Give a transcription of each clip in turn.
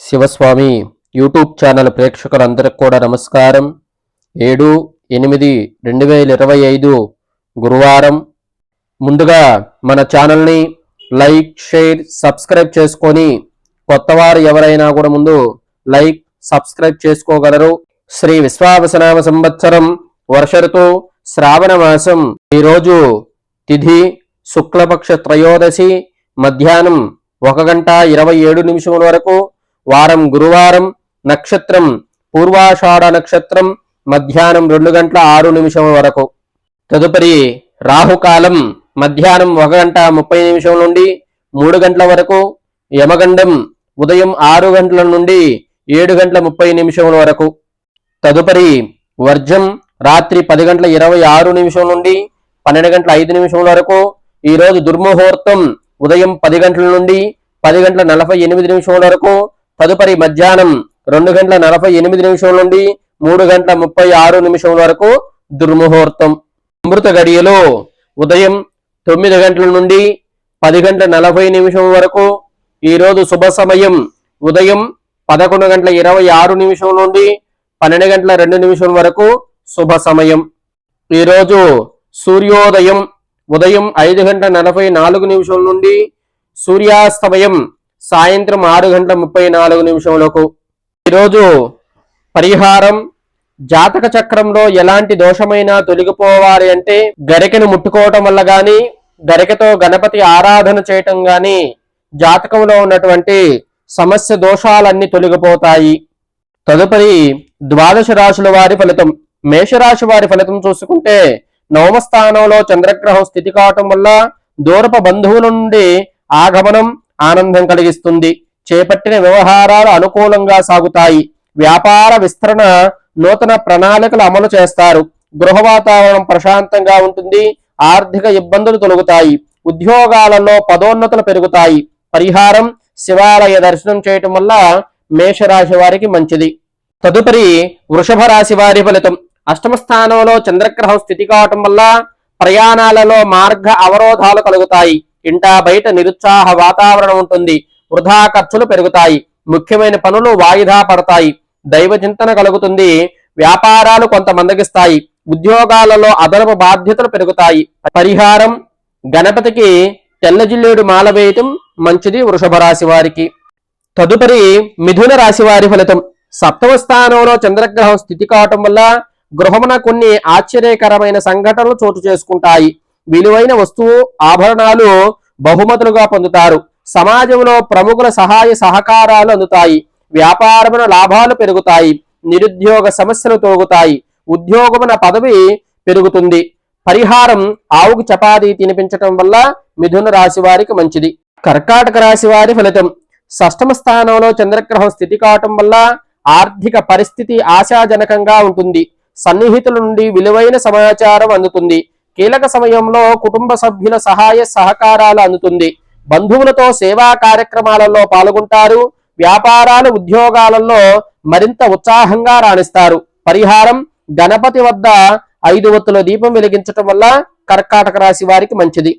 Shivaswami YouTube channel ప్రేక్షకులందరికీ కూడా నమస్కారం. ఏడు ఎనిమిది రెండు వేల ఇరవై ఐదు గురువారం. ముందుగా మన ఛానల్ని లైక్ షేర్ సబ్స్క్రైబ్ చేసుకొని కొత్తవారు ఎవరైనా కూడా ముందు లైక్ సబ్స్క్రైబ్ చేసుకోగలరు. శ్రీ విశ్వావసనామ సంవత్సరం వర్ష ఋతు శ్రావణ మాసం. ఈరోజు తిథి శుక్లపక్ష త్రయోదశి మధ్యాహ్నం ఒక గంట ఇరవై ఏడు నిమిషముల వరకు వారం గురువారం నక్షత్రం పూర్వాషాఢ నక్షత్రం మధ్యాహ్నం రెండు గంటల ఆరు నిమిషం వరకు. తదుపరి రాహుకాలం మధ్యాహ్నం ఒక గంట ముప్పై నిమిషం నుండి మూడు గంటల వరకు. యమగండం ఉదయం ఆరు గంటల నుండి ఏడు గంటల ముప్పై నిమిషముల వరకు. తదుపరి వర్జం రాత్రి పది గంటల ఇరవై ఆరు నిమిషం నుండి పన్నెండు గంటల ఐదు నిమిషముల వరకు. ఈరోజు దుర్ముహూర్తం ఉదయం పది గంటల నుండి పది గంటల నలభై ఎనిమిది నిమిషముల వరకు. తదుపరి మధ్యాహ్నం రెండు గంటల నలభై ఎనిమిది నిమిషం నుండి మూడు గంటల ముప్పై ఆరు నిమిషం వరకు దుర్ముహూర్తం. అమృత గడియలో ఉదయం తొమ్మిది గంటల నుండి పది గంటల నలభై నిమిషం వరకు ఈరోజు శుభ సమయం ఉదయం పదకొండు గంటల ఇరవై ఆరు నిమిషం నుండి పన్నెండు గంటల రెండు నిమిషం వరకు శుభ సమయం. ఈరోజు సూర్యోదయం ఉదయం ఐదు గంటల నలభై నాలుగు నిమిషం నుండి సూర్యాస్తమయం సాయంత్రం ఆరు గంటల ముప్పై నాలుగు నిమిషములకు ఈరోజు పరిహారం జాతక చక్రంలో ఎలాంటి దోషమైనా తొలగిపోవాలి అంటే గరికను ముట్టుకోవటం వల్ల గాని గరికతో గణపతి ఆరాధన చేయటం గాని జాతకంలో ఉన్నటువంటి సమస్య దోషాలన్నీ తొలగిపోతాయి. తదుపరి ద్వాదశ రాశుల వారి ఫలితం. మేషరాశి వారి ఫలితం చూసుకుంటే నవమస్థానంలో చంద్రగ్రహం స్థితి కావటం వల్ల దూరప బంధువుల నుండి ఆగమనం ఆనందం కలిగిస్తుంది. చేపట్టిన వ్యవహారాలు అనుకూలంగా సాగుతాయి. వ్యాపార విస్తరణ నూతన ప్రణాళికలు అమలు చేస్తారు. గృహ వాతావరణం ప్రశాంతంగా ఉంటుంది. ఆర్థిక ఇబ్బందులు తొలగుతాయి. ఉద్యోగాలలో పదోన్నతులు పెరుగుతాయి. పరిహారం శివాలయ దర్శనం చేయటం వల్ల మేషరాశి వారికి మంచిది. తదుపరి వృషభ రాశి వారి ఫలితం. అష్టమ స్థానంలో చంద్రగ్రహం స్థితి కావటం వల్ల ప్రయాణాలలో మార్గ అవరోధాలు కలుగుతాయి. ఇంటా బయట నిరుత్సాహ వాతావరణం ఉంటుంది. వృధా ఖర్చులు పెరుగుతాయి. ముఖ్యమైన పనులు వాయిదా పడతాయి. దైవ చింతన కలుగుతుంది. వ్యాపారాలు కొంత మందగిస్తాయి ఉద్యోగాలలో అదనపు బాధ్యతలు పెరుగుతాయి. పరిహారం గణపతికి తెల్లజిల్లేడు మాల వేయటం మంచిది వృషభ రాశి వారికి. తదుపరి మిథున రాశి వారి ఫలితం. సప్తమ స్థానంలో చంద్రగ్రహం స్థితి కావటం వల్ల గృహమున కొన్ని ఆశ్చర్యకరమైన సంఘటనలు చోటు చేసుకుంటాయి. విలువైన వస్తువు ఆభరణాలు బహుమతులుగా పొందుతారు. సమాజంలో ప్రముఖుల సహాయ సహకారాలు అందుతాయి. వ్యాపారమున లాభాలు పెరుగుతాయి. నిరుద్యోగ సమస్యలు తొలగుతాయి. ఉద్యోగమున పదవి పెరుగుతుంది. పరిహారం ఆవుకు చపాతీ తినిపించటం వల్ల మిథున రాశి వారికి మంచిది. కర్కాటక రాశి వారి ఫలితం. షష్టమ స్థానంలో చంద్రగ్రహం స్థితి కావటం వల్ల ఆర్థిక పరిస్థితి ఆశాజనకంగా ఉంటుంది. సన్నిహితుల నుండి విలువైన సమాచారం అందుతుంది. కీలక సమయంలో కుటుంబ సభ్యుల సహాయ సహకారాలు అందుతుంది. బంధువులతో సేవా కార్యక్రమాలలో పాల్గొంటారు. వ్యాపారాలు ఉద్యోగాలలో మరింత ఉత్సాహంగా రాణిస్తారు. పరిహారం గణపతి వద్ద ఐదు ఒత్తుల దీపం వెలిగించటం వల్ల కర్కాటక రాశి వారికి మంచిది.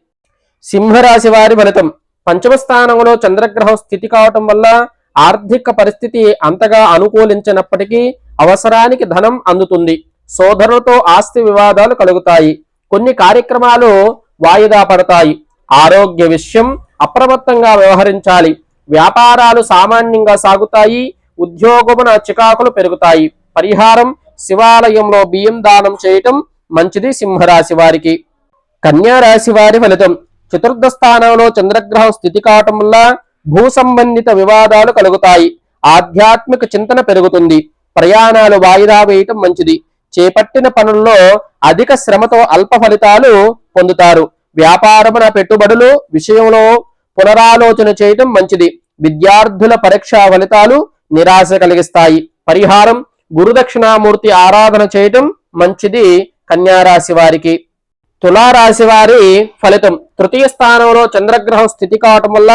సింహరాశి వారి ఫలితం. పంచమ స్థానంలో చంద్రగ్రహం స్థితి కావటం వల్ల ఆర్థిక పరిస్థితి అంతగా అనుకూలించినప్పటికీ అవసరానికి ధనం అందుతుంది. సోదరులతో ఆస్తి వివాదాలు కలుగుతాయి. కొన్ని కార్యక్రమాలు వాయిదా పడతాయి. ఆరోగ్య విషయం అప్రమత్తంగా వ్యవహరించాలి. వ్యాపారాలు సామాన్యంగా సాగుతాయి. ఉద్యోగమున చికాకులు పెరుగుతాయి. పరిహారం శివాలయంలో బియ్యం దానం చేయటం మంచిది సింహరాశి వారికి. కన్యా రాశి వారి ఫలితం. చతుర్థ స్థానంలో చంద్రగ్రహం స్థితి కావటం వల్ల భూ సంబంధిత వివాదాలు కలుగుతాయి. ఆధ్యాత్మిక చింతన పెరుగుతుంది. ప్రయాణాలు వాయిదా వేయటం మంచిది. చేపట్టిన పనుల్లో అధిక శ్రమతో అల్ప ఫలితాలు పొందుతారు. వ్యాపారమున పెట్టుబడులు విషయంలో పునరాలోచన చేయటం మంచిది. విద్యార్థుల పరీక్షా ఫలితాలు నిరాశ కలిగిస్తాయి. పరిహారం గురుదక్షిణామూర్తి ఆరాధన చేయటం మంచిది కన్యారాశి వారికి. తులారాశి వారి ఫలితం. తృతీయ స్థానంలో చంద్రగ్రహం స్థితి కావటం వల్ల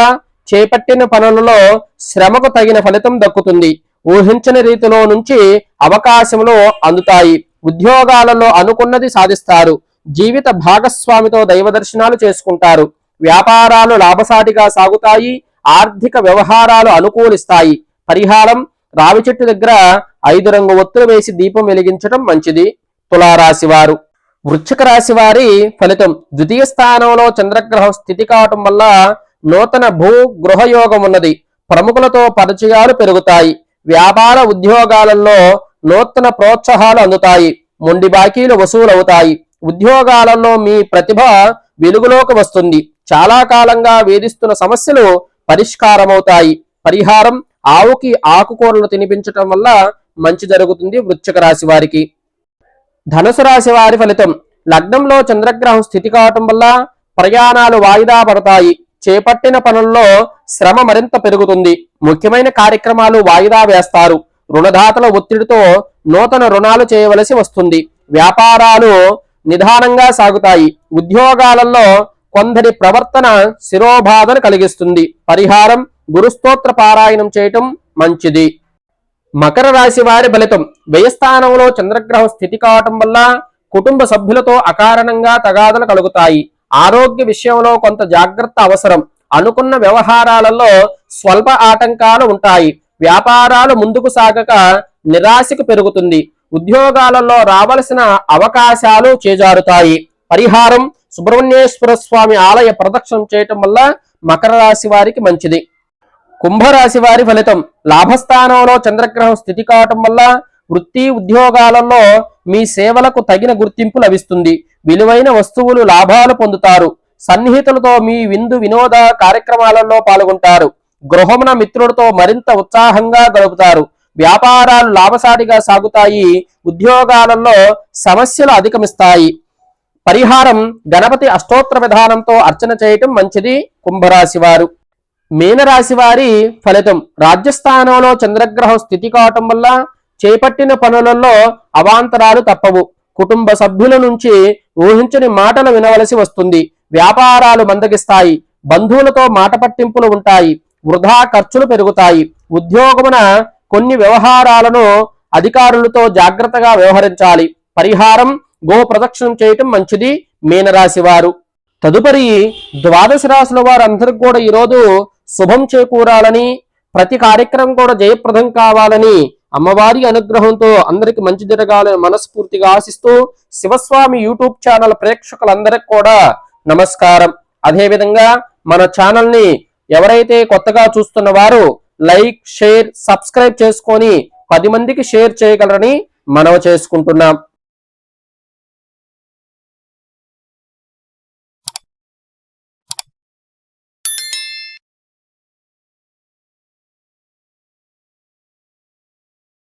చేపట్టిన పనులలో శ్రమకు తగిన ఫలితం దక్కుతుంది. ఊహించని రీతిలో నుంచి అవకాశములు అందుతాయి. ఉద్యోగాలలో అనుకున్నది సాధిస్తారు. జీవిత భాగస్వామితో దైవ దర్శనాలు చేసుకుంటారు. వ్యాపారాలు లాభసాటిగా సాగుతాయి. ఆర్థిక వ్యవహారాలు అనుకూలిస్తాయి. పరిహారం రావి చెట్టు దగ్గర ఐదు రంగు ఒత్తులు వేసి దీపం వెలిగించడం మంచిది. తులారాశి వారు. వృశ్చిక రాశి వారి ఫలితం. ద్వితీయ స్థానంలో చంద్రగ్రహం స్థితి కావటం వల్ల నూతన భూ గృహయోగం ఉన్నది. ప్రముఖులతో పరిచయాలు పెరుగుతాయి. వ్యాపార ఉద్యోగాలలో నూతన ప్రోత్సాహాలు అందుతాయి మొండి బాకీలు వసూలవుతాయి. ఉద్యోగాలలో మీ ప్రతిభ వెలుగులోకి వస్తుంది. చాలా కాలంగా వేధిస్తున్న సమస్యలు పరిష్కారమవుతాయి. పరిహారం ఆవుకి ఆకుకూరలు తినిపించటం వల్ల మంచి జరుగుతుంది వృశ్చిక రాశి వారికి. ధనుసు రాశి వారి ఫలితం. లగ్నంలో చంద్రగ్రహం స్థితి కావటం వల్ల ప్రయాణాలు వాయిదా పడతాయి. చేపట్టిన పనుల్లో శ్రమ మరింత పెరుగుతుంది. ముఖ్యమైన కార్యక్రమాలు వాయిదా వేస్తారు. రుణదాతల ఒత్తిడితో నూతన రుణాలు చేయవలసి వస్తుంది. వ్యాపారాలు నిదానంగా సాగుతాయి. ఉద్యోగాలలో కొందరి ప్రవర్తన శిరోబాధను కలిగిస్తుంది. పరిహారం గురుస్తోత్ర పారాయణం చేయటం మంచిది. మకర రాశి వారి ఫలితం. వ్యయస్థానంలో చంద్రగ్రహం స్థితి కావటం వల్ల కుటుంబ సభ్యులతో అకారణంగా తగాదలు కలుగుతాయి. ఆరోగ్య విషయంలో కొంత జాగ్రత్త అవసరం. అనుకున్న వ్యవహారాలలో స్వల్ప ఆటంకాలు ఉంటాయి. వ్యాపారాలు ముందుకు సాగక నిరాశకు పెరుగుతుంది. ఉద్యోగాలలో రావలసిన అవకాశాలు చేజారుతాయి. పరిహారం సుబ్రహ్మణ్యేశ్వర స్వామి ఆలయ ప్రదక్షిణం చేయటం వల్ల మకర రాశి వారికి మంచిది. కుంభరాశి వారి ఫలితం. లాభస్థానంలో చంద్రగ్రహం స్థితి కావటం వల్ల వృత్తి ఉద్యోగాలలో మీ సేవలకు తగిన గుర్తింపు లభిస్తుంది. విలువైన వస్తువులు లాభాలు పొందుతారు. సన్నిహితులతో మీ విందు వినోద కార్యక్రమాలలో పాల్గొంటారు. గృహమున మిత్రులతో మరింత ఉత్సాహంగా గడుపుతారు. వ్యాపారాలు లాభసాటిగా సాగుతాయి. ఉద్యోగాలలో సమస్యలు అధిగమిస్తాయి పరిహారం గణపతి అష్టోత్తర విధానంతో అర్చన చేయటం మంచిది. కుంభరాశి వారు మీనరాశి వారి ఫలితం. రాజ్యస్థానంలో చంద్రగ్రహం స్థితి కావటం వల్ల చేపట్టిన పనులలో అవాంతరాలు తప్పవు. కుటుంబ సభ్యుల నుంచి ఊహించని మాటలు వినవలసి వస్తుంది. వ్యాపారాలు మందగిస్తాయి. బంధువులతో మాట పట్టింపులు ఉంటాయి. వృధా ఖర్చులు పెరుగుతాయి. ఉద్యోగమున కొన్ని వ్యవహారాలను అధికారులతో జాగ్రత్తగా వ్యవహరించాలి. పరిహారం గో ప్రదక్షిణం చేయటం మంచిది. మీనరాశి వారు. తదుపరి ద్వాదశ రాశుల వారందరికి కూడా ఈరోజు శుభం చేకూరాలని ప్రతి కార్యక్రమం కూడా జయప్రదం కావాలని అమ్మవారి అనుగ్రహంతో అందరికి మంచి జరగాలని మనస్ఫూర్తిగా ఆశిస్తూ శివస్వామి యూట్యూబ్ ఛానల్ ప్రేక్షకులందరికి కూడా నమస్కారం. అదేవిధంగా మన ఛానల్ని ఎవరైతే కొత్తగా చూస్తున్న వారు లైక్ షేర్ సబ్స్క్రైబ్ చేసుకొని పది మందికి షేర్ చేయగలరని మనవ చేసుకుంటున్నాం.